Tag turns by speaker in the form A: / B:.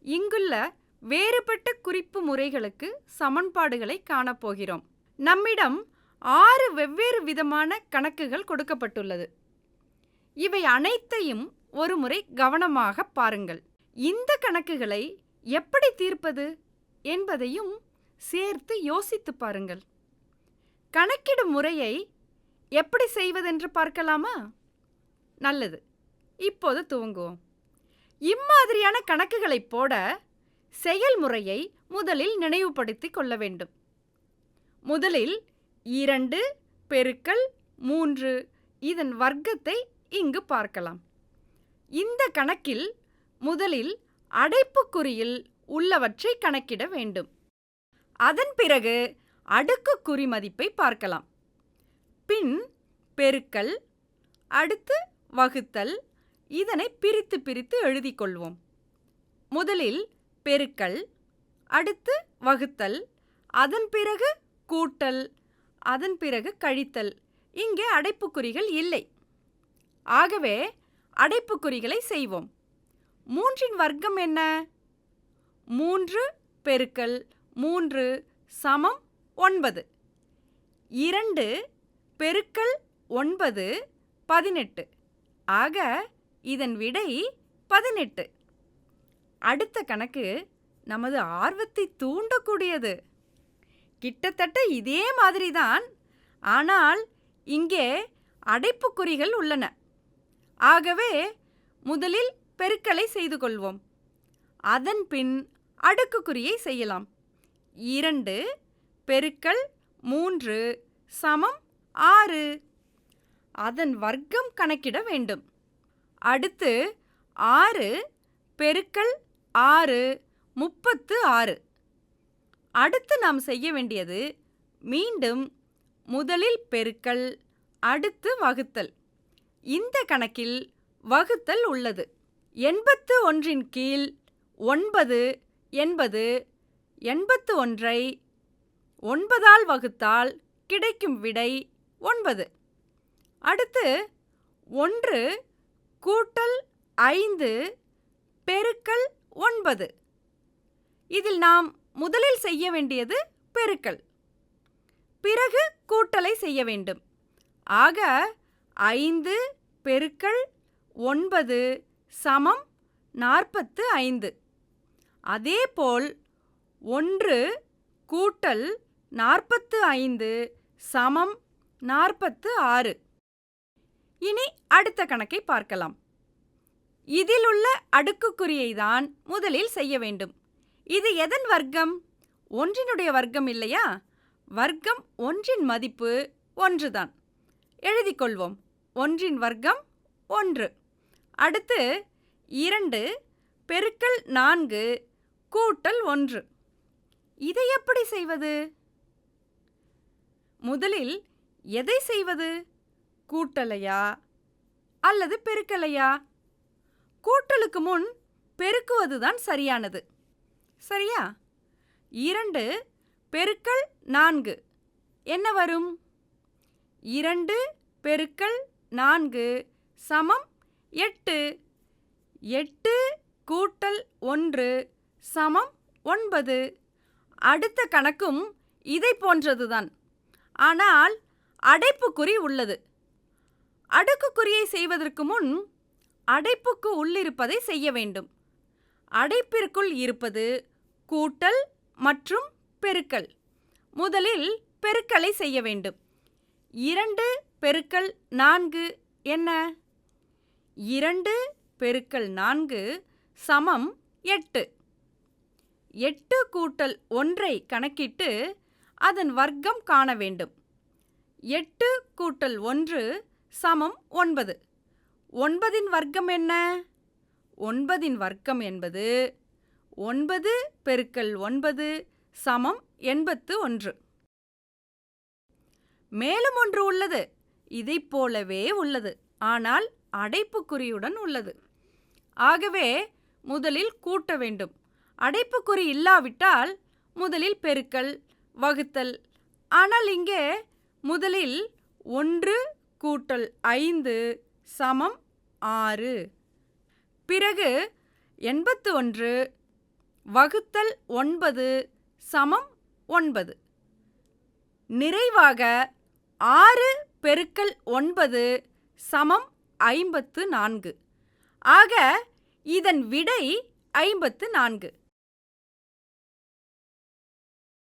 A: இங்குள்ள வேறுபட்ட குறிப்பு முறைகளுக்கு சமன்பாடுகளை காணப்போகிறோம். நம்மிடம் ஆறு வெவ்வேறு விதமான கணக்குகள் கொடுக்கப்பட்டுள்ளது. இவை அனைத்தையும் ஒருமுறை கவனமாக பாருங்கள். இந்த கணக்குகளை எப்படி தீர்ப்பது என்பதையும் சேர்த்து யோசித்து பாருங்கள். கணக்கிடும் முறையை எப்படி செய்வதென்று பார்க்கலாமா? நல்லது. இப்போது துவங்குவோம். இம்மாதிரியான கணக்குகளை போட செயல்முறையை முதலில் நினைவுபடுத்திக் கொள்ள வேண்டும். முதலில் இரண்டு பெருக்கல் மூன்று இதன் வர்க்கத்தை இங்கு பார்க்கலாம். இந்த கணக்கில் முதலில் அடைப்புக்குறியில் உள்ளவற்றை கணக்கிட வேண்டும். அதன் பிறகு அடுக்குக்குறி மதிப்பை பார்க்கலாம். பின் பெருக்கல் அடுத்து வகுத்தல் இதனை பிரித்து பிரித்து எழுதிக் கொள்வோம் முதலில் பெருக்கல் அடுத்து வகுத்தல் அதன் பிறகு கூட்டல் அதன் பிறகு கழித்தல். இங்கே அடைப்புக்குறிகள் இல்லை. ஆகவே அடைப்புக்குறிகளை செய்வோம். மூன்றின் வர்க்கம் என்ன? மூன்று பெருக்கல் மூன்று சமம் ஒன்பது. இரண்டு பெருக்கல் ஒன்பது பதினெட்டு. ஆக இதன் விடை பதினெட்டு. அடுத்த கணக்கு நமது ஆர்வத்தை தூண்டக்கூடியது. கிட்டத்தட்ட இதே மாதிரிதான். ஆனால் இங்கே அடைப்புக்குறிகள் உள்ளன. ஆகவே முதலில் பெருக்களை செய்து கொள்வோம். அதன் பின் அடுக்குக்குறியை செய்யலாம். இரண்டு பெருக்கல் மூன்று சமம் ஆறு. அதன் வர்க்கம் கணக்கிட வேண்டும். அடுத்து ஆறு பெருக்கல் ஆறு முப்பத்து ஆறு. அடுத்து நாம் செய்ய வேண்டியது மீண்டும் முதலில் பெருக்கல் அடுத்து வகுத்தல். இந்த கணக்கில் வகுத்தல் உள்ளது. எண்பத்து ஒன்றின் கீழ் ஒன்பது என்பது எண்பத்து ஒன்றை ஒன்பதால் வகுத்தால் கிடைக்கும் விடை ஒன்பது. அடுத்து ஒன்று கூட்டல் ஐந்து பெருக்கல் ஒன்பது. இதில் நாம் முதலில் செய்ய வேண்டியது பெருக்கல். பிறகு கூட்டலை செய்ய வேண்டும். ஆக ஐந்து பெருக்கல் ஒன்பது சமம் நாற்பத்து ஐந்து. அதேபோல் ஒன்று கூட்டல் நாற்பத்து ஐந்து சமம் நாற்பத்து ஆறு. இனி அடுத்த கணக்கை பார்க்கலாம். இதில் உள்ள அடுக்குக்குறியை தான் முதலில் செய்ய வேண்டும். இது எதன் வர்க்கம்? ஒன்றினுடைய வர்க்கம் இல்லையா? வர்க்கம் ஒன்றின் மதிப்பு ஒன்றுதான். எழுதிக் கொள்வோம். ஒன்றின் வர்க்கம் ஒன்று. அடுத்து இரண்டு பெருக்கல் நான்கு கூட்டல் ஒன்று. இதை எப்படி செய்வது? முதலில் எதை செய்வது? கூட்டலையா அல்லது பெருக்கலையா? கூட்டலுக்கு முன் பெருக்குவதுதான் சரியானது. சரியா? இரண்டு பெருக்கல் நான்கு. என்ன வரும்? இரண்டு பெருக்கல் நான்கு சமம் எட்டு. எட்டு கூட்டல் ஒன்று சமம் ஒன்பது. அடுத்த கணக்கும் இதை போன்றதுதான். ஆனால் அடைப்புக்குறி உள்ளது. அடுக்குக்குறியை செய்வதற்கு முன் அடைப்புக்கு உள்ளிருப்பதை செய்ய வேண்டும். அடைப்பிற்குள் இருப்பது கூட்டல் மற்றும் பெருக்கல். முதலில் பெருக்கலை செய்ய வேண்டும். இரண்டு பெருக்கல் நான்கு என்ன? இரண்டு பெருக்கல் நான்கு சமம் எட்டு. எட்டு கூட்டல் ஒன்றை கணக்கிட்டு அதன் வர்க்கம் காண வேண்டும். எட்டு கூட்டல் ஒன்று சமம் ஒன்பது. ஒன்பதின் வர்க்கம் என்ன? ஒன்பதின் வர்க்கம் என்பது ஒன்பது பெருக்கல் ஒன்பது சமம் எண்பத்து ஒன்று. மேலும் ஒன்று உள்ளது. இதைப் போலவே உள்ளது. ஆனால் அடைப்புக்குறியுடன் உள்ளது. ஆகவே முதலில் கூட்ட வேண்டும். அடைப்புக்குறி இல்லாவிட்டால் முதலில் பெருக்கல் வகுத்தல். ஆனால் இங்கே முதலில் ஒன்று கூட்டல் ஐந்து சமம் ஆறு. பிறகு எண்பத்து ஒன்று வகுத்தல் ஒன்பது சமம் ஒன்பது. நிறைவாக ஆறு பெருக்கல் ஒன்பது சமம் ஐம்பத்து நான்கு. ஆக இதன் விடை ஐம்பத்து நான்கு.